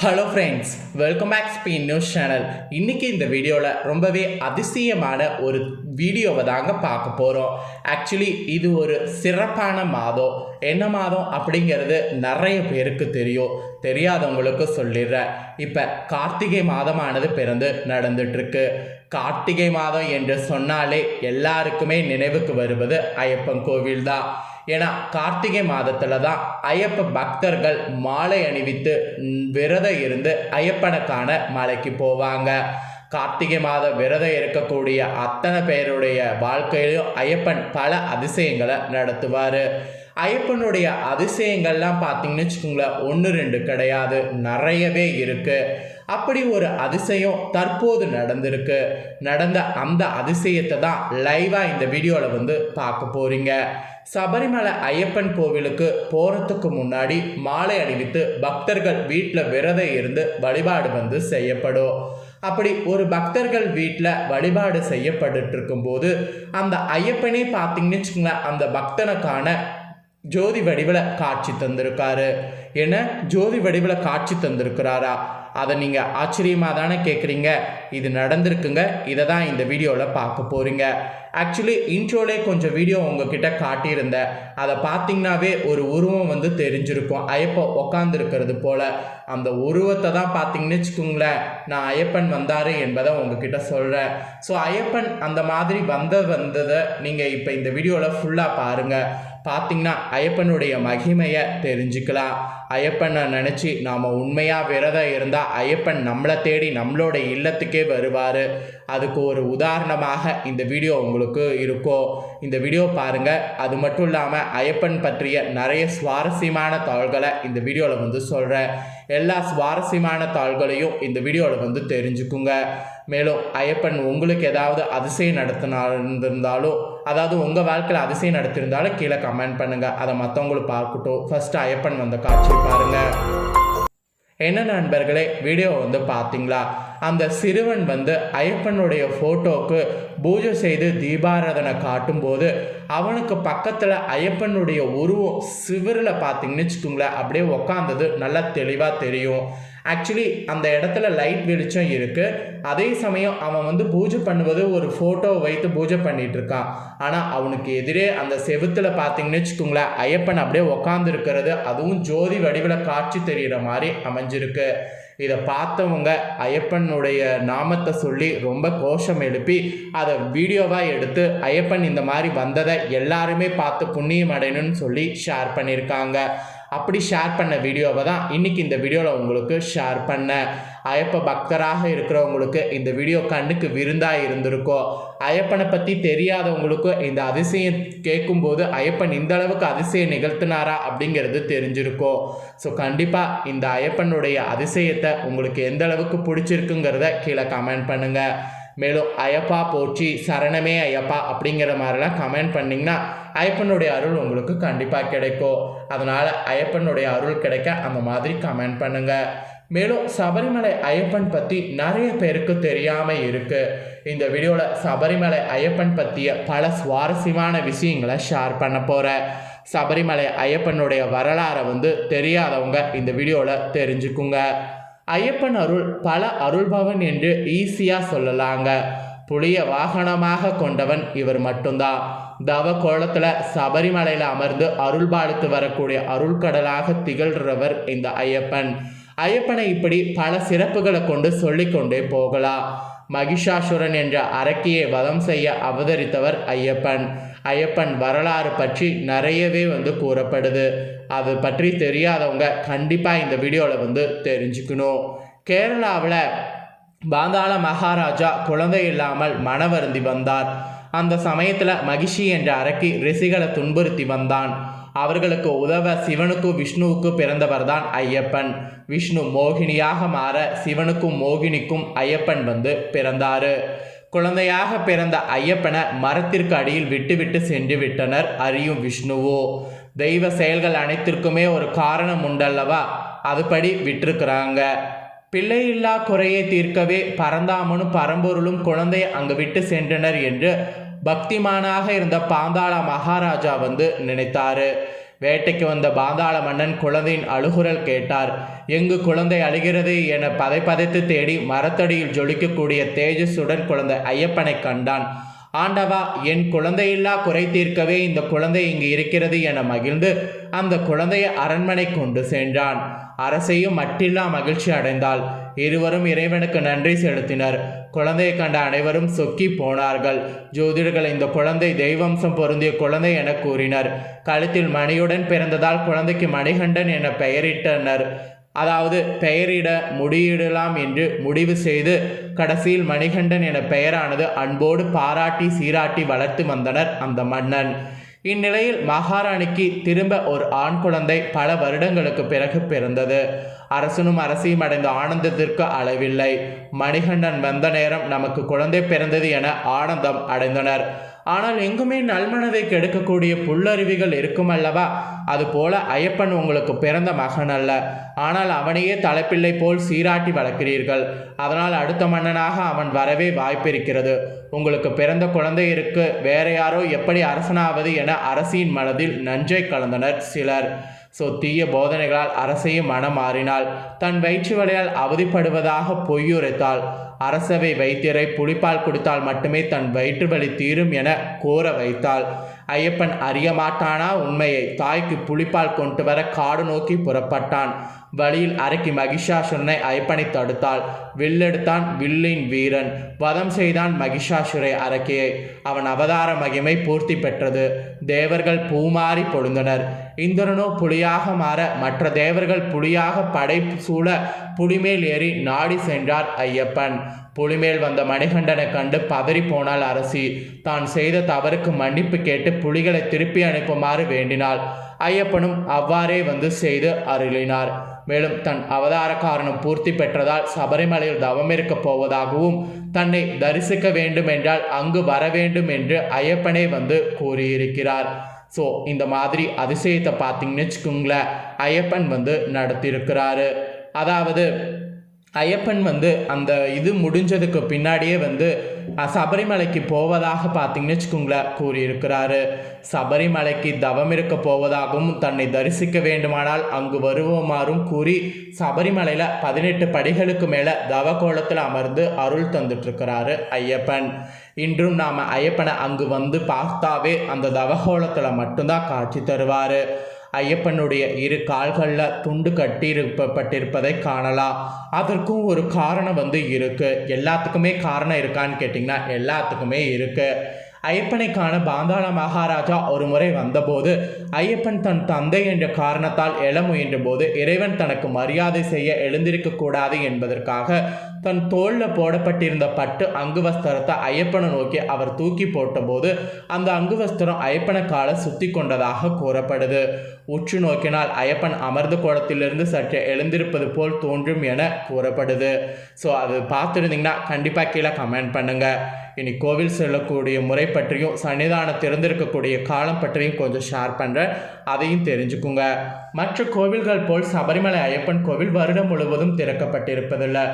Hello friends welcome back spin news channel இன்றைக்கி இந்த வீடியோவில் ரொம்பவே அதிசயமான ஒரு வீடியோவை தாங்க பார்க்க போகிறோம் ஆக்சுவலி இது ஒரு சிறப்பான மாதம். என்ன மாதம் அப்படிங்கிறது நிறைய பேருக்கு தெரியும். தெரியாதவங்களுக்கு சொல்லிடுறேன். இப்போ கார்த்திகை மாதமானது பிறந்து நடந்துட்டுருக்கு. கார்த்திகை மாதம் என்று சொன்னாலே எல்லாருக்குமே நினைவுக்கு வருவது ஐயப்பன் கோவில் தான் ஏன்னா கார்த்திகை மாதத்தில் தான் ஐயப்ப பக்தர்கள் மாலை அணிவித்து விரதம் இருந்து ஐயப்பனுக்கான மலைக்கு போவாங்க. கார்த்திகை மாதம் விரதம் இருக்கக்கூடிய அத்தனை பேருடைய வாழ்க்கையிலும் ஐயப்பன் பல அதிசயங்களை நடத்துவார். ஐயப்பனுடைய அதிசயங்கள்லாம் பார்த்தீங்கன்னு வச்சுக்கோங்களேன் ஒன்று ரெண்டு கிடையாது நிறையவே இருக்குது அப்படி ஒரு அதிசயம் தற்போது நடந்திருக்கு. நடந்த அந்த அதிசயத்தை தான் லைவாக இந்த வீடியோவில் வந்து பார்க்க போகிறீங்க சபரிமலை ஐயப்பன் கோவிலுக்கு போகிறதுக்கு முன்னாடி மாலை அணிவித்து பக்தர்கள் வீட்டில் விரதம் இருந்து வழிபாடு வந்து செய்யப்படும். அப்படி ஒரு பக்தர்கள் வீட்டில் வழிபாடு செய்யப்பட்டு இருக்கும்போது அந்த ஐயப்பனே பார்த்தீங்கன்னு வச்சுக்கோங்களேன் அந்த பக்தனுக்கான ஜோதி வடிவில் காட்சி தந்திருக்காரு. என்ன? ஜோதி வடிவில் காட்சி தந்திருக்கிறாரா? அதை நீங்கள் ஆச்சரியமாக தானே கேட்குறீங்க இது நடந்திருக்குங்க. இதை தான் இந்த வீடியோவில் பார்க்க போகிறீங்க ஆக்சுவலி இன்ட்ரோலே கொஞ்சம் வீடியோ உங்ககிட்ட காட்டியிருந்தேன். அதை பார்த்தீங்கன்னாவே ஒரு உருவம் வந்து தெரிஞ்சிருக்கும். ஐயப்பன் உக்காந்துருக்கிறது போல். அந்த உருவத்தை தான் பார்த்தீங்கன்னு வச்சுக்கோங்களேன். நான் ஐயப்பன் வந்தார் என்பதை உங்ககிட்ட சொல்கிறேன் ஸோ ஐயப்பன் அந்த மாதிரி வந்த வந்ததை நீங்கள் இப்போ இந்த வீடியோவில் ஃபுல்லாக பாருங்கள் பார்த்தீங்கன்னா ஐயப்பனுடைய மகிமையை தெரிஞ்சுக்கலாம். ஐயப்பனை நினச்சி நாம் உண்மையாக விரதம் இருந்தால் ஐயப்பன் நம்மளை தேடி நம்மளோட இல்லத்துக்கே வருவார். அதுக்கு ஒரு உதாரணமாக இந்த வீடியோ உங்களுக்கு இருக்கும் இந்த வீடியோ பாருங்கள் அது மட்டும் இல்லாமல் ஐயப்பன் பற்றிய நிறைய சுவாரஸ்யமான தாள்களை இந்த வீடியோவில் வந்து சொல்கிறேன் எல்லா சுவாரஸ்யமான தாள்களையும் இந்த வீடியோவில் வந்து தெரிஞ்சுக்குங்க. மேலும் ஐயப்பன் உங்களுக்கு ஏதாவது அதிசயம் நடத்தினாலும் அதாவது உங்கள் வாழ்க்கையில் அதிசயம் நடத்திருந்தாலும் கீழே கமெண்ட் பண்ணுங்கள் அதை மற்றவங்களுக்கு பார்க்கட்டும். ஃபஸ்ட்டு ஐயப்பன் வந்த காட்சி பாருங்கள் என்ன நண்பர்களே வீடியோ வந்து பார்த்தீங்களா? அந்த சிறுவன் வந்து ஐயப்பனுடைய ஃபோட்டோவுக்கு பூஜை செய்து தீபாராதனை காட்டும்போது அவனுக்கு பக்கத்தில் ஐயப்பனுடைய உருவம் சிவரில் பார்த்தீங்கன்னு வச்சுக்கோங்களேன். அப்படியே உக்காந்தது நல்லா தெளிவாக தெரியும். ஆக்சுவலி அந்த இடத்துல லைட் வெளிச்சம் இருக்குது அதே சமயம் அவன் வந்து பூஜை பண்ணுவது ஒரு ஃபோட்டோவை வைத்து பூஜை பண்ணிட்டு இருக்கான் ஆனால் அவனுக்கு எதிரே அந்த செவுத்தில் பார்த்தீங்கன்னு வச்சுக்கோங்களேன் ஐயப்பன் அப்படியே உக்காந்துருக்கிறது அதுவும் ஜோதி வடிவில் காட்சி தெரிகிற மாதிரி அமைஞ்சிருக்கு. இதை பார்த்தவங்க ஐயப்பனுடைய நாமத்தை சொல்லி ரொம்ப கோஷம் எழுப்பி அதை வீடியோவாக எடுத்து ஐயப்பன் இந்த மாதிரி வந்ததை எல்லாருமே பார்த்து புண்ணியம் அடையணும்னு சொல்லி ஷேர் பண்ணியிருக்காங்க. அப்படி ஷேர் பண்ண வீடியோவை தான் இன்றைக்கி இந்த வீடியோவில் உங்களுக்கு ஷேர் பண்ணேன். ஐயப்ப பக்தராக இருக்கிறவங்களுக்கு இந்த வீடியோ கண்ணுக்கு விருந்தாக இருந்திருக்கும் ஐயப்பனை பற்றி தெரியாதவங்களுக்கும் இந்த அதிசயம் கேட்கும்போது ஐயப்பன் இந்த அளவுக்கு அதிசயம் நிகழ்த்தினாரா அப்படிங்கிறது தெரிஞ்சிருக்கும் ஸோ கண்டிப்பாக இந்த ஐயப்பனுடைய அதிசயத்தை உங்களுக்கு எந்த அளவுக்கு பிடிச்சிருக்குங்கிறத கீழே கமெண்ட் பண்ணுங்கள் மேலும் ஐயப்பா போற்றி சரணமே ஐயப்பா அப்படிங்கிற மாதிரிலாம் கமெண்ட் பண்ணிங்கன்னா ஐயப்பனுடைய அருள் உங்களுக்கு கண்டிப்பாக கிடைக்கும். அதனால் ஐயப்பனுடைய அருள் கிடைக்க அந்த மாதிரி கமெண்ட் பண்ணுங்கள் மேலும் சபரிமலை ஐயப்பன் பற்றி நிறைய பேருக்கு தெரியாமல் இருக்குது இந்த வீடியோவில் சபரிமலை ஐயப்பன் பற்றிய பல சுவாரஸ்யமான விஷயங்களை ஷேர் பண்ண போகிறேன் சபரிமலை ஐயப்பனுடைய வரலாறை வந்து தெரியாதவங்க இந்த வீடியோவில் தெரிஞ்சுக்குங்க. ஐயப்பன் அருள் பல அருள்பவன் என்று ஈஸியாக சொல்லலாங்க. புளிய வாகனமாக கொண்டவன் இவர் மட்டும்தான். தவ கோலத்தில் சபரிமலையில் அமர்ந்து அருள்பாலித்து வரக்கூடிய அருள்கடலாக திகழ்கிறவர் இந்த ஐயப்பன். ஐயப்பனை இப்படி பல சிறப்புகளை கொண்டு சொல்லிக்கொண்டே போகலாம். மகிஷாசுரன் என்ற அரக்கியை வதம் செய்ய அவதரித்தவர் ஐயப்பன். ஐயப்பன் வரலாறு பற்றி நிறையவே வந்து கூறப்படுது. அது பற்றி தெரியாதவங்க கண்டிப்பாக இந்த வீடியோவில் வந்து தெரிஞ்சுக்கணும். கேரளாவில் பாந்தாள மகாராஜா குழந்தை இல்லாமல் மனவருந்தி வந்தார். அந்த சமயத்தில் மகிஷி என்ற அரக்கி ரிஷிகளை துன்புறுத்தி வந்தான். அவர்களுக்கு உதவ சிவனுக்கும் விஷ்ணுவுக்கு பிறந்தவர் தான் ஐயப்பன். விஷ்ணு மோகினியாக மாற சிவனுக்கும் மோகினிக்கும் ஐயப்பன் வந்து பிறந்தாரு. குழந்தையாக பிறந்த ஐயப்பனை மரத்திற்கு அடியில் விட்டுவிட்டு சென்று விட்டனர் அறியும் விஷ்ணுவோ. தெய்வ செயல்கள் அனைத்திற்குமே ஒரு காரணம் உண்டல்லவா? அதுபடி விட்டிருக்கிறாங்க. பிள்ளையில்லா குறையை தீர்க்கவே பரந்தாமனும் பரம்பொருளும் குழந்தையை அங்கு விட்டு சென்றனர் என்று பக்திமானாக இருந்த பாந்தாள மகாராஜா வந்து நினைத்தாரு. வேட்டைக்கு வந்த பாந்தாள மன்னன் குழந்தையின் அழுகுரல் கேட்டார். எங்கு குழந்தை அழுகிறது? என பதை பதைத்து தேடி மரத்தடியில் ஜொலிக்கக்கூடிய தேஜஸுடன் குழந்தை ஐயப்பனை கண்டான். ஆண்டவா என் குழந்தையில்லா குறை தீர்க்கவே இந்த குழந்தை இங்கு இருக்கிறது என மகிழ்ந்து அந்த குழந்தையை அரண்மனை கொண்டு சென்றான். அரசையும் மட்டில்லா மகிழ்ச்சி அடைந்தாள். இருவரும் இறைவனுக்கு நன்றி செலுத்தினர். குழந்தையை கண்ட அனைவரும் சொக்கி போனார்கள். ஜோதிடர்கள் இந்த குழந்தை தெய்வம்சம் பொருந்திய குழந்தை என கூறினர். கழுத்தில் மணியுடன் பிறந்ததால் குழந்தைக்கு மணிகண்டன் என பெயரிட்டனர். அதாவது பெயரிட முடியிடலாம் என்று முடிவு செய்து கடைசியில் மணிகண்டன் என பெயரானது அன்போடு பாராட்டி சீராட்டி வளர்த்து வந்தனர் அந்த மன்னன். இந்நிலையில் மகாராணிக்கு திரும்ப ஒரு ஆண் குழந்தை பல வருடங்களுக்கு பிறகு பிறந்தது. அரசனும் அரசியும் அடைந்த ஆனந்தத்திற்கு அளவில்லை. மணிகண்டன் வந்த நேரம் நமக்கு குழந்தை பிறந்தது என ஆனந்தம் அடைந்தனர். ஆனால் எங்குமே நல்மனதை கெடுக்கக்கூடிய புல்லருவிகள் இருக்கும் அல்லவா? அதுபோல ஐயப்பன் உங்களுக்கு பிறந்த மகன் அல்ல. ஆனால் அவனையே தலைப்பிள்ளை போல் சீராட்டி வளர்க்கிறீர்கள். அதனால் அடுத்த மன்னனாக அவன் வரவே வாய்ப்பிருக்கிறது. உங்களுக்கு பிறந்த குழந்தை இருக்கு வேற யாரோ எப்படி அரசனாவது என அரசியின் மனதில் நஞ்சை கலந்தனர் சிலர். ஸோ தீய போதனைகளால் அரசையும் மனம் மாறினாள் தன் வயிற்று வலியால் அவதிப்படுவதாக பொய்யுரைத்தாள். அரசவை வைத்தியரை புலிப்பால் கொடுத்தால் மட்டுமே தன் வயிற்று வலி தீரும் என கோர வைத்தாள். ஐயப்பன் அறிய மாட்டானா உண்மையை? தாய்க்கு புலிப்பால் கொண்டு வர காடு நோக்கி புறப்பட்டான். வழியில் அரக்கி மகிஷாசுரனை அயப்பனை தடுத்தாள். வில்லெடுத்தான் வில்லின் வீரன். வதம் செய்தான் மகிஷாசுரை அரக்கியை அவன் அவதார மகிமை பூர்த்தி பெற்றது. தேவர்கள் பூமாறி பொழுந்தனர். இந்திரனோ புலியாக மாற மற்ற தேவர்கள் புலியாக படை சூழ புலிமேல் ஏறி நாடி சென்றார் ஐயப்பன். புலிமேல் வந்த மணிகண்டனை கண்டு பதறி போனாள் அரசி. தான் செய்த தவறுக்கு மன்னிப்பு கேட்டு புலிகளை திருப்பி அனுப்புமாறு வேண்டினாள். ஐயப்பனும் அவ்வாறே வந்து செய்து அருளினார். மேலும் தன் அவதார காரணம் பூர்த்தி பெற்றதால் சபரிமலையில் தவம் இருக்கப் போவதாகவும் தன்னை தரிசிக்க வேண்டும் என்றால் அங்கு வர வேண்டும் என்று ஐயப்பனே வந்து கூறியிருக்கிறார். ஸோ இந்த மாதிரி அதிசயத்தை பார்த்தீங்கன்னு வச்சுக்கோங்களேன் ஐயப்பன் வந்து நடத்தியிருக்கிறாரு. அதாவது ஐயப்பன் வந்து அந்த இது முடிஞ்சதுக்கு பின்னாடியே வந்து சபரிமலைக்கு போவதாக பார்த்தீங்கன்னு வச்சுக்கோங்களேன் கூறியிருக்கிறாரு. சபரிமலைக்கு தவம் இருக்க போவதாகவும் தன்னை தரிசிக்க வேண்டுமானால் அங்கு வருவோமாறும் கூறி சபரிமலையில் பதினெட்டு படிகளுக்கு மேலே தவ கோலத்தில் அமர்ந்து அருள் தந்துட்டுருக்கிறாரு ஐயப்பன். இன்றும் நாம் ஐயப்பனை அங்கு வந்து பார்த்தாவே அந்த தவகோலத்தில் மட்டும்தான் காட்சி தருவார். ஐயப்பனுடைய இரு கால்களில் துண்டு கட்டியிருப்பப்பட்டிருப்பதை காணலாம். அதற்கும் ஒரு காரணம் வந்து இருக்குது எல்லாத்துக்குமே காரணம் இருக்கான்னு கேட்டிங்கன்னா எல்லாத்துக்குமே இருக்குது ஐயப்பனைக்கான பாந்தாள மகாராஜா ஒரு முறை வந்தபோது ஐயப்பன் தன் தந்தை என்ற காரணத்தால் எழ முயன்ற போது இறைவன் தனக்கு மரியாதை செய்ய எழுந்திருக்க கூடாது என்பதற்காக தன் தோளில் போடப்பட்டிருந்த பட்டு அங்குவஸ்திரத்தை ஐயப்பனை நோக்கி அவர் தூக்கி போட்டபோது அந்த அங்குவஸ்திரம் ஐயப்பனை காலை சுத்தி கொண்டதாக கூறப்படுது. உற்று நோக்கினால் ஐயப்பன் அமர்ந்த கோலத்திலிருந்து சற்று எழுந்திருப்பது போல் தோன்றும் என கூறப்படுது. ஸோ அது பார்த்துருந்தீங்கன்னா கண்டிப்பாக கீழே கமெண்ட் பண்ணுங்கள் இனி கோவில் செல்லக்கூடிய முறை பற்றியும் சன்னிதானம் திறந்திருக்கக்கூடிய காலம் பற்றியும் கொஞ்சம் ஷேர் பண்ணுறேன் அதையும் தெரிஞ்சுக்குங்க. மற்ற கோவில்கள் போல் சபரிமலை ஐயப்பன் கோவில் வருடம் முழுவதும் திறக்கப்பட்டிருப்பதில்லை.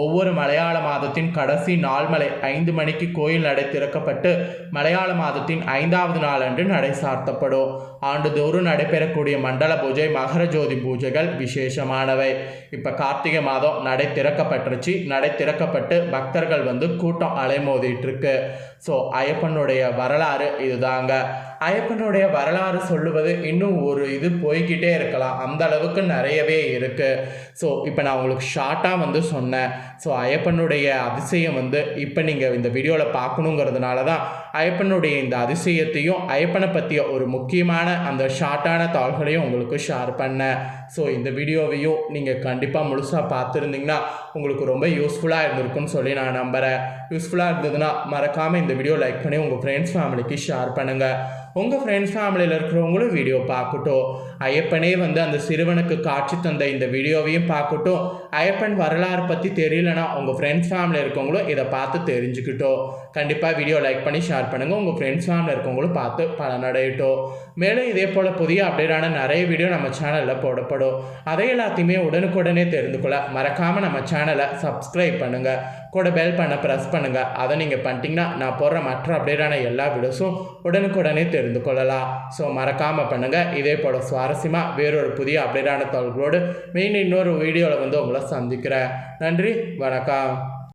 ஒவ்வொரு மலையாள மாதத்தின் கடைசி நாள்மலை ஐந்து மணிக்கு கோயில் நடை திறக்கப்பட்டு மலையாள மாதத்தின் ஐந்தாவது நாளன்று நடை சார்த்தப்படும். ஆண்டுதோறும் நடைபெறக்கூடிய மண்டல பூஜை மகர ஜோதி பூஜைகள் விசேஷமானவை. இப்போ கார்த்திகை மாதம் நடை திறக்கப்பட்டுருச்சு. நடை திறக்கப்பட்டு பக்தர்கள் வந்து கூட்டம் அலைமோதிட்டு இருக்கு ஸோ ஐயப்பனுடைய வரலாறு இதுதாங்க. ஐயப்பனுடைய வரலாறு சொல்லுவது இன்னும் ஒரு இது போய்கிட்டே இருக்கலாம். அந்த அளவுக்கு நிறையவே இருக்குது ஸோ இப்போ நான் உங்களுக்கு ஷார்ட்டாக வந்து சொன்னேன். ஸோ ஐயப்பனுடைய அதிசயம் வந்து இப்போ நீங்கள் இந்த வீடியோவில் பார்க்கணுங்கிறதுனால தான் ஐயப்பனுடைய இந்த அதிசயத்தையும் ஐயப்பனை பற்றிய ஒரு முக்கியமான அந்த ஷார்ட்டான தாள்களையும் உங்களுக்கு ஷேர் பண்ணேன். ஸோ இந்த வீடியோவையும் நீங்கள் கண்டிப்பாக முழுசாக பார்த்துருந்தீங்கன்னா உங்களுக்கு ரொம்ப யூஸ்ஃபுல்லாக இருந்திருக்கும்னு சொல்லி நான் நம்புகிறேன் யூஸ்ஃபுல்லாக இருந்ததுன்னா மறக்காமல் இந்த வீடியோ லைக் பண்ணி உங்கள் ஃப்ரெண்ட்ஸ் ஃபேமிலிக்கு ஷேர் பண்ணுங்கள் உங்கள் ஃப்ரெண்ட்ஸ் ஃபேமிலியில் இருக்கிறவங்களும் வீடியோ பார்க்கட்டும் ஐயப்பனே வந்து அந்த சிறுவனுக்கு காட்சி தந்த இந்த வீடியோவையும் பார்க்கட்டும் ஐயப்பன் வரலாறு பற்றி தெரியல இல்லைனா உங்கள் ஃப்ரெண்ட்ஸ் ஃபேமிலியில் இருக்கவங்களும் இதை பார்த்து தெரிஞ்சுக்கிட்டோம் கண்டிப்பாக வீடியோ லைக் பண்ணி ஷேர் பண்ணுங்கள் உங்கள் ஃப்ரெண்ட்ஸ் ஃபேமிலியில் இருக்கவங்களும் பார்த்து பலனடையிட்டோ. மேலும் இதே போல் புதிய அப்டேட்டான நிறைய வீடியோ நம்ம சேனலில் போடப்படும். அதை எல்லாத்தையுமே உடனுக்குடனே தெரிந்து கொள்ள மறக்காமல் நம்ம சேனலை சப்ஸ்கிரைப் பண்ணுங்கள் கூட பெல் பண்ண ப்ரெஸ் பண்ணுங்கள் அதை நீங்கள் பண்ணிட்டீங்கன்னா நான் போடுற மற்ற அப்டேட்டான எல்லா வீடியோஸும் உடனுக்குடனே தெரிந்து கொள்ளலாம். ஸோ மறக்காமல் பண்ணுங்கள் இதே போல் சுவாரஸ்யமாக வேறொரு புதிய அப்டேட்டான தகவல்களோடு மெயின் இன்னொரு வீடியோவில் வந்து உங்களை சந்திக்கிறேன். நன்றி. para